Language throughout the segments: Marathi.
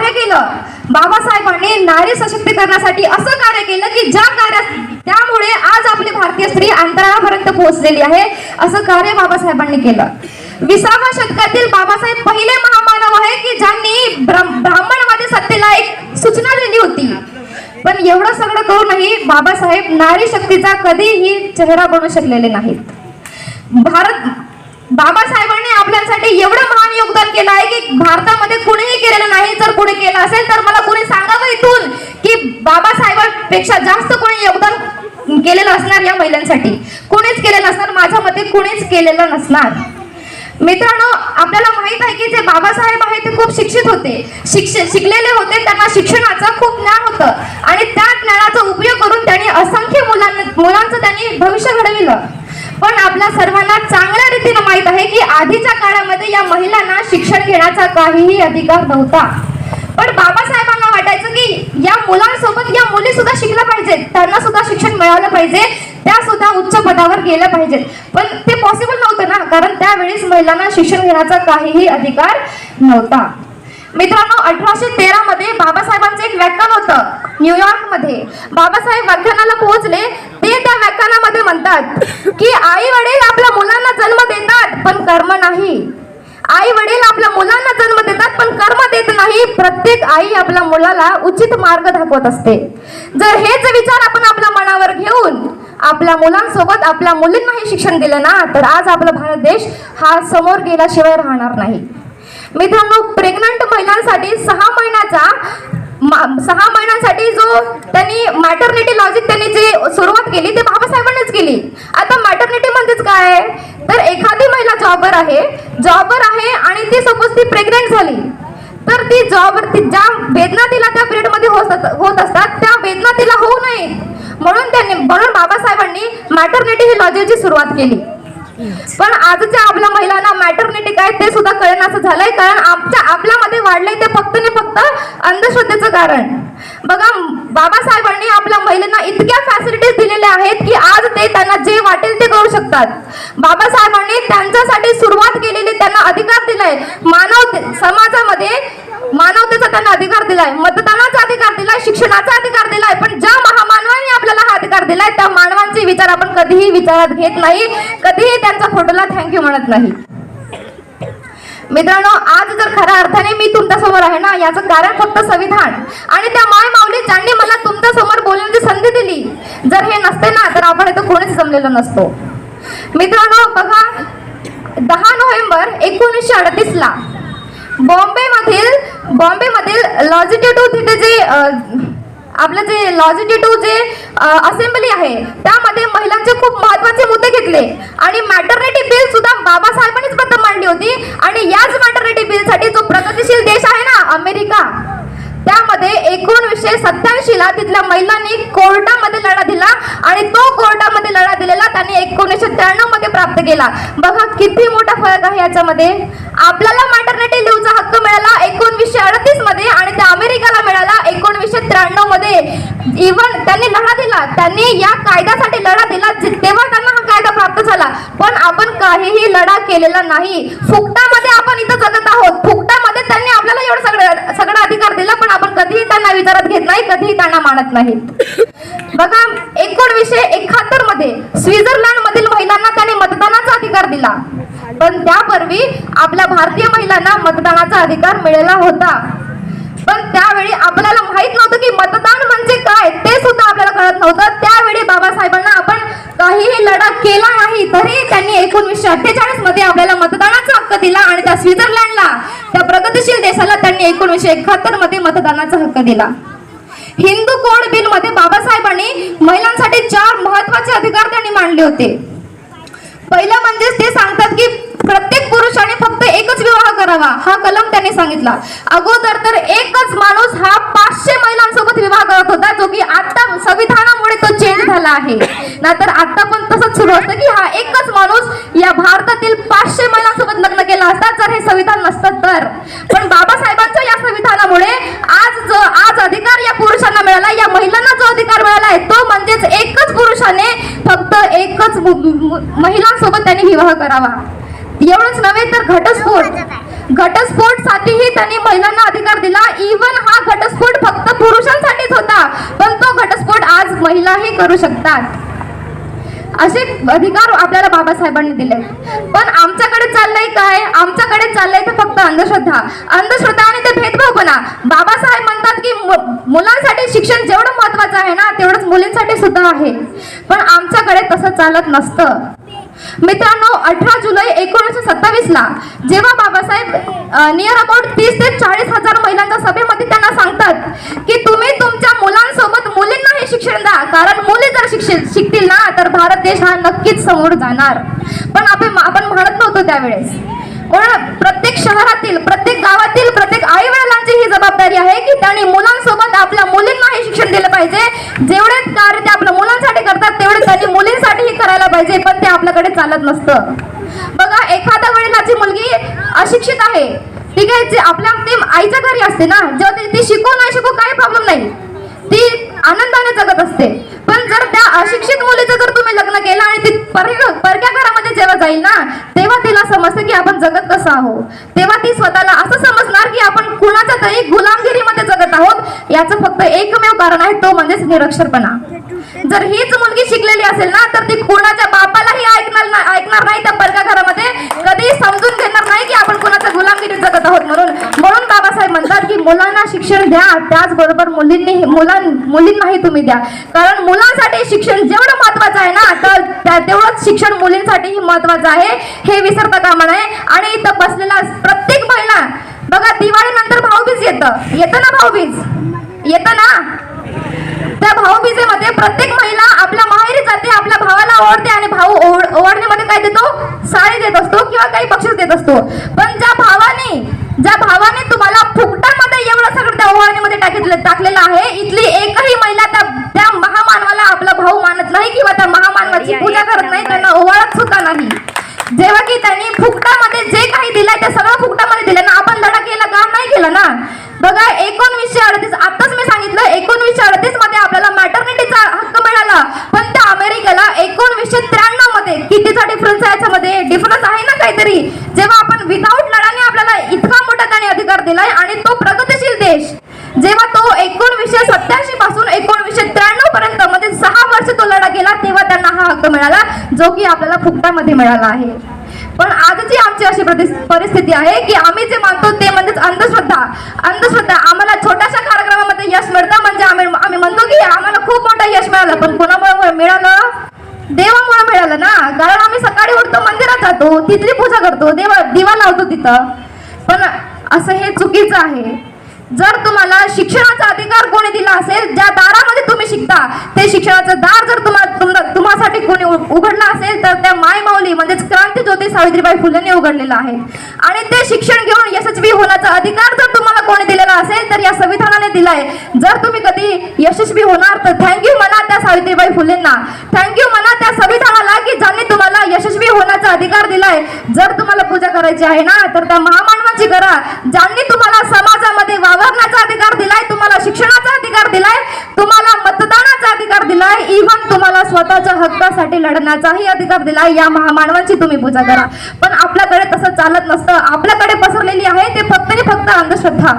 कार्य केलं. बाबासाहेबांनी नारी सशक्तीकरणासाठी असं कार्य केलं की ज्या कार्या त्यामुळे आज आपली भारतीय स्त्री अंतराळापर्यंत पोहोचलेली आहे असं कार्य बाबासाहेबांनी केलं. विसाव्या शतकातील बाबासाहेब पहिले महामानव आहे की ज्यांनी ब्राह्मणवादी सत्तेला एक सूचना दिली होती. पण एवढं सगळं करूनही बाबासाहेब नारी शक्तीचा कधीही चेहरा बनू शकलेले नाहीत. भारत बाबासाहेबांनी आपल्यासाठी एवढं महान योगदान केलं आहे की भारतामध्ये कुणीही केलेलं नाही. जर कुणी केलं असेल तर मला कुणी सांगावं इथून की बाबासाहेबांपेक्षा जास्त कोणी योगदान केलेलं असणार या महिलांसाठी? कुणीच केलेलं नसणार. माझ्या मते कुणीच केलेलं नसणार. मित्रांनो आपल्याला माहीत आहे की जे बाबासाहेब आहेत ते खूप शिक्षित होते. शिक्ष शिकलेले होते. त्यांना शिक्षणाचं खूप ज्ञान होतं. आणि त्या ज्ञानाचा उपयोग करून त्यांनी असंख्य मुलांना मुलांचं त्यांनी भविष्य घडविलं. पण आपल्या सर्वांना चांगल्या रीतीने माहीत आहे की आधीच्या काळामध्ये या महिलांना शिक्षण घेण्याचा काहीही अधिकार नव्हता. पण बाबासाहेबांना वाटायचं की या मुलांसोबत या मुली सुद्धा शिकल्या पाहिजेत. त्यांना सुद्धा शिक्षण मिळालं पाहिजे. त्या सुद्धा उच्च पदावर गेल्या पाहिजेत. पण ते पॉसिबल नव्हतं ना. कारण त्यावेळेस महिलांना शिक्षण घेण्याचा काहीही अधिकार नव्हता. मित्रांनो अठराशे तेरा मध्ये बाबासाहेबांचं एक व्याख्यान होतं न्यूयॉर्कमध्ये बाबासाहेब व्याख्यानाला पोहोचले. ते व्याख्यानामध्ये म्हणतात की आई वडील आपल्या मुलांना जन्म देतात पण कर्म नाही. आई वडील आपल्या मुलांना जन्म देतात पण कर्म देत नाही. प्रत्येक आई आपल्या मुलाला उचित मार्ग दाखवत असते. जर हेच विचार आपण आपल्या मनावर घेऊन आपल्या मुलांसोबत आपल्या मुलींनाही शिक्षण दिलं ना तर आज आपला भारत देश हा समोर गेल्याशिवाय राहणार नाही. मित्रांनो प्रेग्नंट महिलांसाठी सहा महिन्याचा सहा महिन्यांसाठी जो त्यांनी मॅटर्निटी लॉजिक त्यांनी जी सुरुवात केली ते बाबासाहेबांनीच केली. आता मॅटर्निटी म्हणजेच काय? आहे? तर एखादी महिला जॉबवर आहे जॉबवर आहे आणि ती सपोज ती प्रेग्नेंट झाली तर ती जॉबवर ती ज्या वेदना तिला त्या पिरियडमध्ये होत होत असतात त्या वेदना तिला होऊ नये म्हणून त्यांनी म्हणून बाबासाहेबांनी मॅटर्निटी ही लॉजिकची सुरुवात केली. पण आजच्या आपल्या महिलांना मॅटर्निटी काय ते सुद्धा कळण्याचं झालंय. कारण आमच्या आपल्यामध्ये वाढलंय ते फक्त आणि फक्त अंधश्रद्धेचं कारण. बघा बाबासाहेबांनी आपल्या महिलांना इतक्या फॅसिलिटीज दिलेल्या आहेत की आज ते त्यांना जे वाटेल ते करू शकतात. बाबासाहेबांनी त्यांच्यासाठी सुरुवात केलेली त्यांना अधिकार दिलाय. मानव समाजामध्ये मानवतेचा त्यांना अधिकार दिलाय. मतदानाचा अधिकार दिलाय शिक्षणाचा अधिकार दिलाय पण ज्या महामानवांनी आपल्याला हा अधिकार दिलाय त्या मानवांचे विचार आपण कधीही विचारात घेत नाही. कधीही त्यांचा फोटोला थँक्यू म्हणत नाही. मित्रांनो आज जर खऱ्या अर्थाने मी तुमच्यासमोर आहे ना याचं कारण फक्त संविधान. आणि त्या माय माऊली ज्यांनी मला तुमच्यासमोर बोलण्याची संधी दिली. जर हे नसते ना तर आपण इथं कोणीच जमलेलो नसतो. मित्रांनो बघा दहा नोव्हेंबर एकोणीसशे अडतीस ला बॉम्बे मधील बॉम्बे मधील लॉजिट्यूड तिथे जे आपलं जे लॉजिट्यूड जे असेंब्ली आहे त्यामध्ये महिलांचे खूप महत्त्वाचे मुद्दे घेतले. आणि मॅटर्निटी बिल सुद्धा बाबासाहेबांनीच बद्दल मांडली होती. आणि याच मॅटर्निटी बिलसाठी जो प्रगतीशील देश आहे ना अमेरिका त्यामध्ये एकोणीसशे सत्याऐंशी ला तिथल्या महिलांनी कोर्टामध्ये लढा दिला. आणि तो कोर्टामध्ये लढा दिलेला त्यांनी एकोणीसशे त्र्याण्णवमध्ये प्राप्त केला. बघा किती मोठा फरक आहे याच्यामध्ये. आपल्याला मॅटर्निटी लिव्हचा हक्क मिळाला एकोणवीसशे अडतीसमध्ये आणि त्या अमेरिकाला मिळाला एकोणीसशे त्र्याण्णवमध्ये इव्हन त्यांनी लढा दिला. त्यांनी या कायद्यासाठी लढा दिला. तेव्हा त्यांना हा कायदा प्राप्त झाला. पण आपण काहीही लढा केलेला नाही. फुकटामध्ये आपण इथं जगत आहोत. फुकटामध्ये त्यांनी आपल्याला एवढं सगळं सगळा अधिकार दिला पण आपण कधीही त्यांना विचारात घेत नाही कधीही त्यांना मानत नाही. बघा एकोणवीसशे एकाहत्तरमध्ये स्वित्झर्लंड मधील महिलांना त्याने मतदानाचा अधिकार दिला. पण त्यापूर्वी आपल्या भारतीय महिलांना मतदानाचा अधिकार मिळाला होता. पण त्यावेळी आपल्याला माहीत नव्हतं की मतदान म्हणजे काय ते सुद्धा आपल्याला कळत नव्हतं. त्यावेळी बाबासाहेबांना आपण काहीही लढा केला नाही तरी त्यांनी एकोणीसशे अठ्ठेचाळीसमध्ये आपल्याला मतदानाचा हक्क दिला आणि त्या स्वित्झर्लंडला त्या प्रगतिशील देशाला त्यांनी एकोणीसशे एकाहत्तरमध्ये मतदानाचा हक्क दिला. हिंदू कोड बिलमध्ये बाबासाहेबांनी महिलांसाठी चार महत्त्वाचे अधिकार त्यांनी मांडले होते. पहिलं म्हणजे ते सांगतात की प्रत्येक पुरुषाने फक्त एकच विवाह करावा हा कलम त्यांनी सांगितला. अगोदर तर एकच माणूस हा पाचशे महिलांसोबत विवाह करत होता जो की आता संविधानामुळे तो चेंज झाला आहे. नाहीतर आता पण तसंच सुरू असतं की हा एकच माणूस या भारतातील पाचशे महिलांसोबत लग्न केला असता जर हे संविधान नसतं तर. पण बाबासाहेबांच्या या संविधानामुळे आज जो आज अधिकार या पुरुषांना मिळाला या महिलांना जो अधिकार मिळाला आहे तो म्हणजेच एकच पुरुषाने फक्त एकच महिलांसोबत त्यांनी विवाह करावा. एवढंच नव्हे तर घटस्फोट. घटस्फोटसाठीही त्यांनी महिलांना अधिकार दिला. इवन हा घटस्फोट फक्त पुरुषांसाठीच होता पण तो घटस्फोट आज महिलाही करू शकतात. असे अधिकार आपल्याला बाबासाहेबांनी दिले. पण आमच्याकडे चाललंय काय? आमच्याकडे चाललंय तर फक्त अंधश्रद्धा. अंधश्रद्धा आणि ते भेदभाव बना बाबासाहेब म्हणतात की मुलांसाठी शिक्षण जेवढं महत्वाचं आहे ना तेवढंच मुलींसाठी सुद्धा आहे. पण आमच्याकडे तसं चालत नसतं. मित्रांनो अठरा जुलै एकोणीसशे सत्तावीस ला जेव्हा बाबासाहेब नियर अबाउट तीस ते चाळीस हजार महिलांच्या सभेमध्ये त्यांना सांगतात की तुम्ही तुमच्या मुलांसोबत मुलींना हे शिक्षण द्या. कारण मुली जर शिक्षित शिकतील ना तर भारत देश हा नक्कीच समोर जाणार. पण आपण आपण म्हणत नव्हतो त्यावेळेस. म्हणून प्रत्येक शहरातील प्रत्येक गावातील प्रत्येक आई वडिलांची ही जबाबदारी आहे की त्यांनी मुलांसोबत आपल्या मुलींना हे शिक्षण दिलं पाहिजे. जेवढे कार्य ते आपल्या मुलांसाठी करतात तेवढे त्यांनी मुलींसाठीही करायला पाहिजे. पण आपल्याकडे चालत नसतं. बघा एखाद्या वडिलाची मुलगी अशिक्षित आहे ठीक आहे आपल्या ती आईच्या घरी असते ना जेव्हा ती- ती शिकू नाही शिकू काही प्रॉब्लेम नाही. ती आनंदाने जगत असते. पण जर त्या अशिक्षित मुलीचं जर तुम्ही लग्न केलं आणि ती परक्या घरामध्ये जेव्हा जाईल ना तेव्हा तिला समजतं की आपण जगत कसं आहोत. तेव्हा ती स्वतःला असं समजणार की आपण कुणाच्या तरी गुलामगिरीमध्ये जगत आहोत. याचं फक्त एकमेव कारण आहे तो म्हणजेच निरक्षरपणा. जर हीच मुलगी शिकलेली असेल ना तर ती कोणाच्या बापालाही ऐकणार ना- ऐकणार नाही त्या परक्या घरामध्ये. कधी समजून घेणार नाही की आपण कोणाच्या गुलामगिरी जगत आहोत म्हणून. म्हणून बाबासाहेब म्हणतात की मुलांना शिक्षण द्या त्याचबरोबर मुलींनी मुलां मुलींनाही तुम्ही द्या. कारण मुलांसाठी शिक्षण जेवढं महत्वाचं आहे ना तर तेवढंच शिक्षण मुलींसाठीही महत्वाचं आहे. हे विसरता कामा नये. आणि इथं बसलेला प्रत्येक महिला बघा दिवाळीनंतर भाऊबीज येतं. येतं ना भाऊबीज? येतं ना? त्या भाऊबीजेमध्ये प्रत्येक महिला आपल्या माहेरी जाते आपल्या भावाला ओढते आणि भाऊ ओढ ओढण्यामध्ये काय देतो? साडी देत असतो किंवा काही बक्षीस देत असतो. पण ज्या भावाने ज्या भावाने तुम्हाला फुकटामध्ये एवढं सगळं त्या ओवाळणीमध्ये टाकितलं टाकलेलं आहे इथली एकही महिला त्या त्या महामानवाला आपला भाऊ मानत नाही किंवा त्या महामानवाची पूजा करत नाही त्यांना ओवाळत सुद्धा नाही. जेव्हा की त्यांनी फुकटामध्ये जे काही दिलंय ते सगळं फुकटामध्ये दिलं ना आपण लढा केला काम नाही केलं ना. बघा एकोणवीसशे अडतीस आताच एकोणवीसशे अडतीसमध्ये आपल्याला मॅटर्निटीचा हक्क मिळाला. पण त्या अमेरिकेला एकोणवीसशे त्र्याण्णवमध्ये कितीचा डिफरन्स आहे याच्यामध्ये? डिफरन्स आहे ना काहीतरी. जेव्हा आपण विदाऊट लढाने आपल्याला इतका मोठा त्याने अधिकार दिलाय आणि तो प्रगतीशील देश. जेव्हा तो एकोणवीसशे सत्याऐंशी पासून एकोणवीसशे त्र्याण्णव पर्यंत म्हणजे सहा वर्ष तो लढा गेला तेव्हा त्यांना हा हक्क मिळाला जो की आपल्याला फुकटामध्ये मिळाला आहे. पण आजची आमची अशी परिस्थिती आहे की आम्ही जे मानतो ते म्हणजेच अंधश्रद्धा. अंधश्रद्धा यश मिळतं म्हणजे आम्ही आम्ही म्हणतो की आम्हाला खूप मोठं यश मिळालं पण कोणामुळे मिळालं? देवामुळे मिळालं ना? कारण आम्ही सकाळी उठतो मंदिरात जातो तिथली पूजा करतो देवा दिवा लावतो तिथं. पण असं हे चुकीचं आहे. जर तुम्हाला शिक्षणाचा अधिकार कोणी दिला असेल ज्या दारामध्ये तुम्ही शिकता ते शिक्षणाचं दार जर तुम्हाला तुम्हासाठी कोणी उ- उघडलं असेल तर त्या माय माऊली म्हणजेच क्रांती ज्योती सावित्रीबाई फुलेंनी उघडलेलं आहे. आणि ते शिक्षण घेऊन यशस्वी होण्याचा अधिकार जर तुम्हाला कोणी दिलेला असेल तर या संविधानाने दिलाय. जर तुम्ही कधी यशस्वी होणार तर थँक्यू म्हणा त्या सावित्रीबाई फुलेंना. थँक्यू म्हणा त्या संविधानाला की ज्यांनी तुम्हाला यशस्वी होण्याचा अधिकार दिलाय. जर तुम्हाला पूजा करायची आहे ना तर त्या महामानवाची करा. ज्यांनी तुम्हाला समाजामध्ये वावरण्याचा अधिकार दिलाय तुम्हाला शिक्षणाचा अधिकार दिलाय तुम्हाला मतदानाचा अधिकार दिलाय इव्हन तुम्हाला स्वतःच्या हक्कासाठी लढण्याचाही अधिकार दिलाय या महामानवांची तुम्ही पूजा करा. पण आपल्याकडे तसं चालत नसतं. आपल्याकडे पसरलेली आहे ते फक्त आणि फक्त अंधश्रद्धा.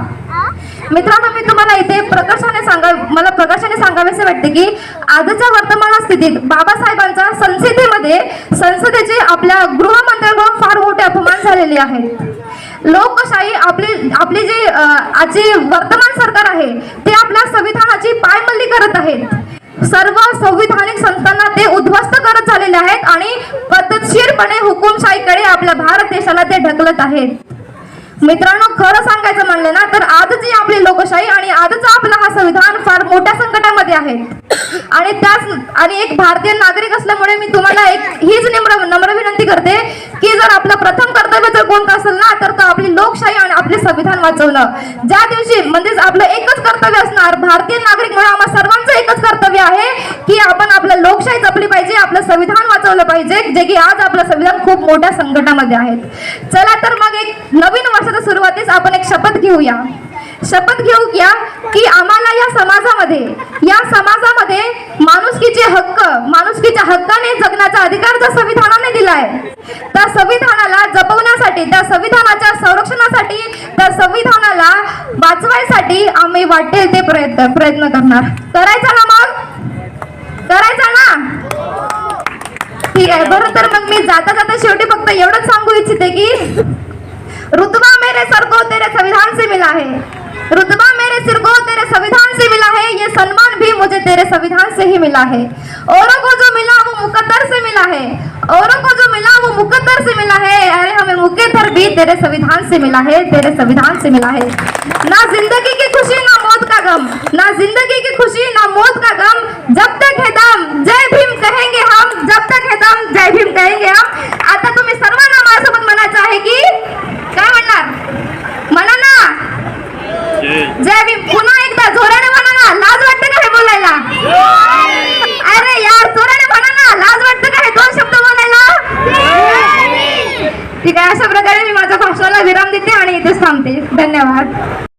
मित्रांनो मी तुम्हाला इथे प्रकर्षाने सांगा मला प्रकर्षाने सांगावेसे वाटते की आजच्या वर्तमान स्थितीत बाबासाहेबांच्या संसदेमध्ये संसदेचे आपल्या गृहमंत्र्यांकडून फार मोठे अपमान झालेले आहेत. लोकशाही आपली आपली जी अ, आजची वर्तमान सरकार आहे ते आपल्या संविधानाची पायमल्ली करत आहेत. सर्व संविधानिक संस्थांना ते उद्ध्वस्त करत झालेले आहेत आणि पद्धतशीरपणे हुकुमशाहीकडे आपल्या भारत देशाला ते ढकलत आहेत. मित्रांनो खरं सांगायचं म्हणलं ना तर आजची आपली लोकशाही आणि आजचा आपला हा संविधान फार मोठ्या संकटामध्ये आहे. आणि त्याच आणि एक भारतीय नागरिक असल्यामुळे मी तुम्हाला एक हीच नम्र नम्र विनंती करते की जर आपलं प्रथम कर्तव्य जर कोणतं असेल ना तर तो आपली लोकशाही आणि आपले संविधान वाचवणं. ज्या दिवशी म्हणजेच आपलं एकच कर्तव्य असणार भारतीय नागरिक म्हणून आम्हाला सर्वांचं एकच कर्तव्य आहे की आपण आपलं लोकशाही जपली पाहिजे आपलं संविधान वाचवलं पाहिजे जे की आज आपलं संविधान खूप मोठ्या संकटामध्ये आहेत. चला तर मग एक नवीन वर्षाच्या सुरुवातीस आपण एक शपथ घेऊया. शपथ घेऊ घ्या की आम्हाला या समाजामध्ये या समाजामध्ये माणुसकीचे हक्क माणुसकीच्या हक्काने जगण्याचा अधिकार ज्या संविधानाने दिलाय त्या संविधानाला जपवण्यासाठी त्या संविधानाच्या संरक्षणासाठी त्या संविधानाला वाचवायसाठी आम्ही वाटेल ते प्रयत्न प्रयत्न करणार. करायचा ना मग? करायचा ना? ठीक आहे बरं तर मग मी जाता जाता शेवटी फक्त एवढंच सांगू इच्छिते की रुतबा मेरे सर को तेरे संविधान से मिला है. रुतबा मेरे सिर को तेरे संविधान से मिला है, ये सम्मान भी मुझे तेरे संविधान से ही मिला है। औरों को जो मिला वो मुकद्दर से मिला है। औरों को जो मिला वो मुकद्दर से मिला है। अरे, हमें मुकद्दर भी तेरे संविधान से मिला है, तेरे संविधान से मिला है। ना ज़िंदगी की खुशी, ना मौत का गम। ना ज़िंदगी की खुशी, ना मौत का गम। जब तक है दम, जय भीम कहेंगे हम। जब तक है दम, जय भीम कहेंगे हम। आता तुम्ही ठीक